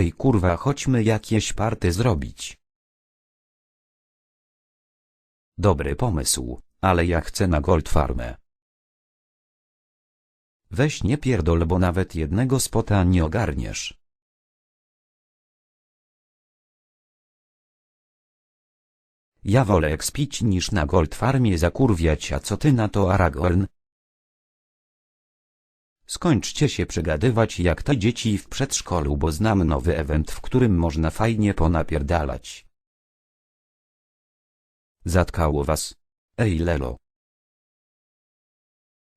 Ej kurwa chodźmy jakieś party zrobić. Dobry pomysł, ale ja chcę na Gold Farmę. Weź nie pierdol bo nawet jednego spota nie ogarniesz. Ja wolę ekspić niż na Gold Farmie zakurwiać a co ty na to Aragorn? Skończcie się przegadywać jak te dzieci w przedszkolu bo znam nowy event w którym można fajnie ponapierdalać. Zatkało was. Ej lelo.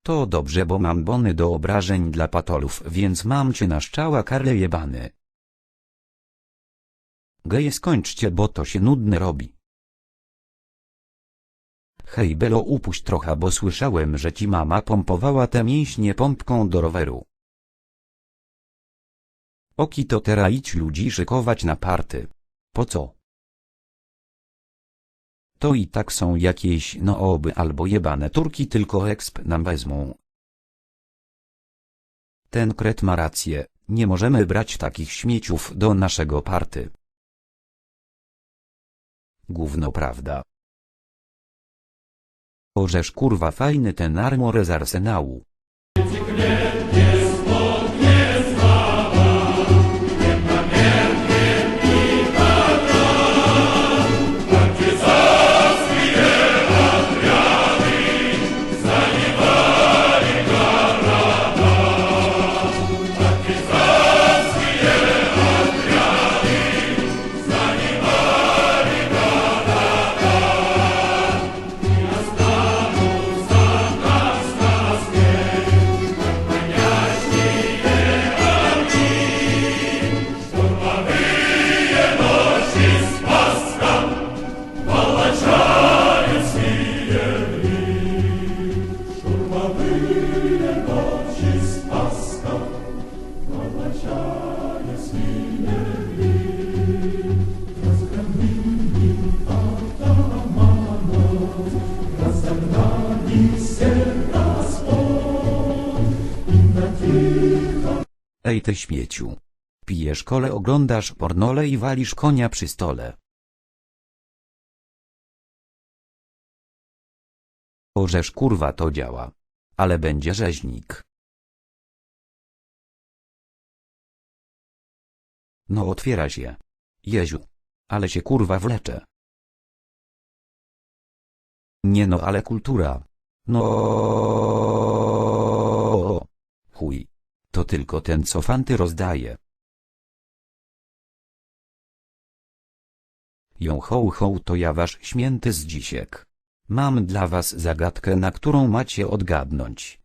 To dobrze bo mam bony do obrażeń dla patolów więc mam cię na szczała karle jebany. Geje skończcie bo to się nudne robi. Hej Belo upuść trochę bo słyszałem że ci mama pompowała te mięśnie pompką do roweru. Oki to teraz idź ludzi szykować na party. Po co? To i tak są jakieś nooby albo jebane turki tylko exp nam wezmą. Ten kret ma rację, nie możemy brać takich śmieciów do naszego party. Gówno prawda. Orzesz kurwa fajny ten armor z arsenału. Ty śmieciu. Pijesz kole oglądasz pornole i walisz konia przy stole. Orzesz kurwa to działa. Ale będzie rzeźnik. No otwiera się. Jeziu. Ale się kurwa wlecze. Nie no ale kultura. No. Chuj. To tylko ten co fanty rozdaje. Ją ho ho to ja wasz śmięty zdzisiek. Mam dla was zagadkę na którą macie odgadnąć.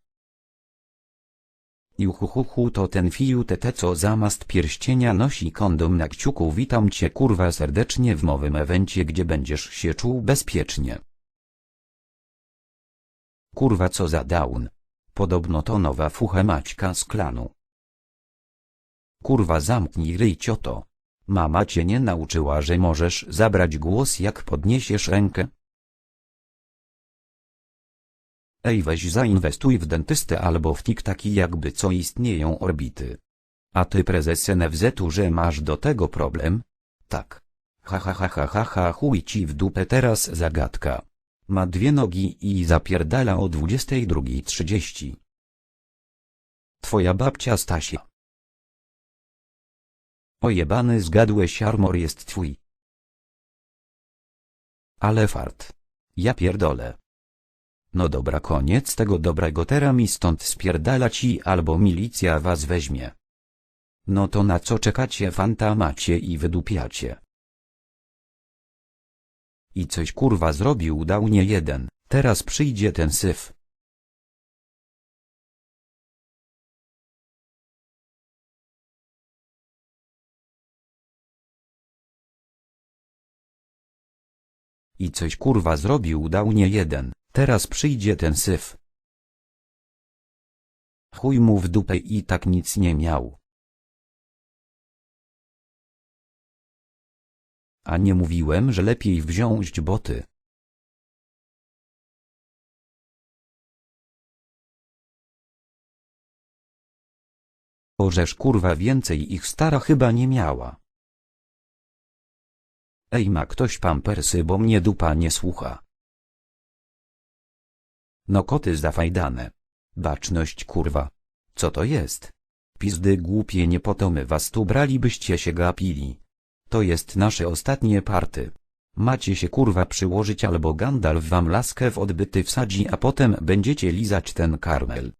Juhuhuhu to ten fiu tete co zamiast pierścienia nosi kondom na kciuku witam cię kurwa serdecznie w nowym evencie gdzie będziesz się czuł bezpiecznie. Kurwa co za down. Podobno to nowa fucha Maćka z klanu. Kurwa zamknij ryj cioto. Mama cię nie nauczyła, że możesz zabrać głos jak podniesiesz rękę? Ej weź zainwestuj w dentystę albo w tiktaki jakby co istnieją orbity. A ty prezes NFZ-u że masz do tego problem? Tak. Ha ha ha ha ha ha chuj ci w dupę teraz zagadka. Ma dwie nogi i zapierdala o 22.30. Twoja babcia Stasia. Ojebany zgadłeś armor jest twój. Ale fart. Ja pierdolę. No dobra koniec tego dobrego tera mi stąd spierdala ci albo milicja was weźmie. No to na co czekacie fanta macie i wydupiacie. I coś kurwa zrobił dał nie jeden, teraz przyjdzie ten syf. I coś kurwa zrobił dał nie jeden, teraz przyjdzie ten syf. Chuj mu w dupę i tak nic nie miał. A nie mówiłem, że lepiej wziąć boty. Orzesz kurwa więcej ich stara chyba nie miała. Ej ma ktoś pampersy bo mnie dupa nie słucha. No koty zafajdane. Baczność kurwa. Co to jest? Pizdy głupie nie po to my was tu bralibyście się gapili. To jest nasze ostatnie party. Macie się kurwa przyłożyć albo Gandalf wam laskę w odbyty wsadzi a potem będziecie lizać ten karmel.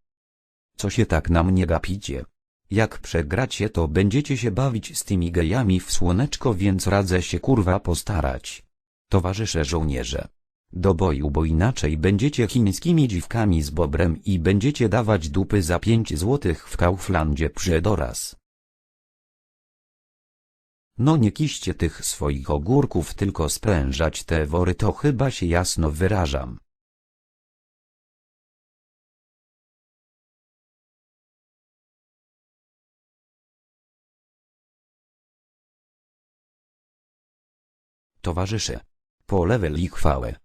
Co się tak na mnie gapicie? Jak przegracie to będziecie się bawić z tymi gejami w słoneczko więc radzę się kurwa postarać. Towarzysze żołnierze. Do boju bo inaczej będziecie chińskimi dziwkami z bobrem i będziecie dawać dupy za 5 złotych w Kauflandzie przedoraz. No nie kiście tych swoich ogórków tylko sprężać te wory to chyba się jasno wyrażam. Towarzysze. Po level i chwałę.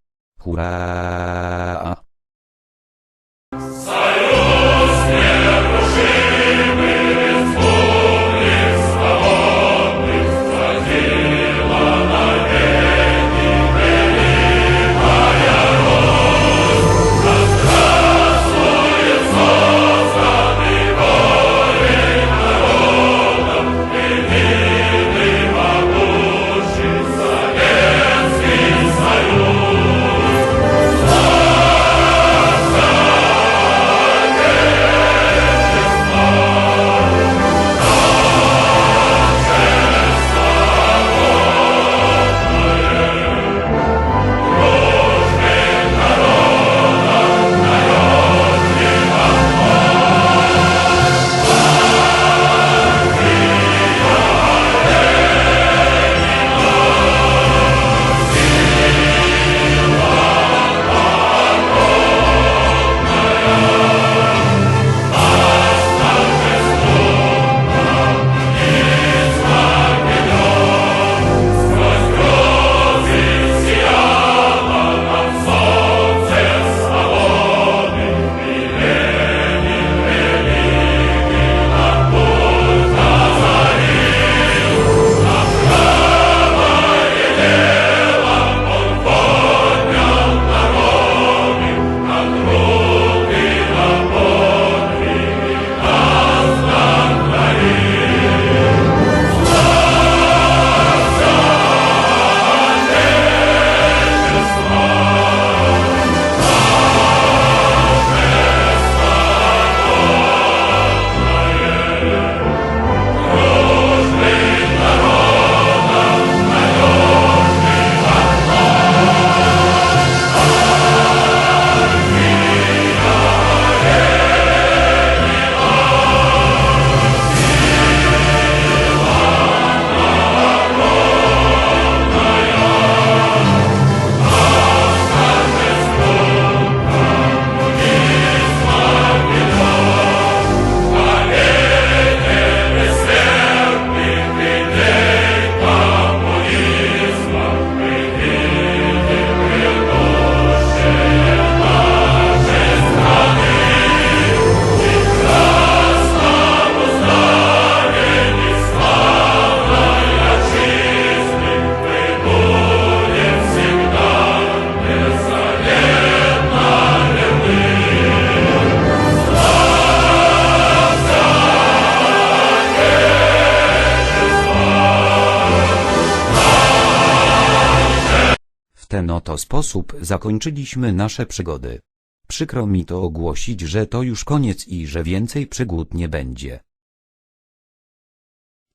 Oto sposób zakończyliśmy nasze przygody. Przykro mi to ogłosić, że to już koniec i że więcej przygód nie będzie.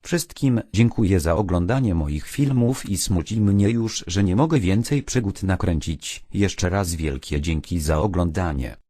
Wszystkim dziękuję za oglądanie moich filmów i smuci mnie już, że nie mogę więcej przygód nakręcić. Jeszcze raz wielkie dzięki za oglądanie.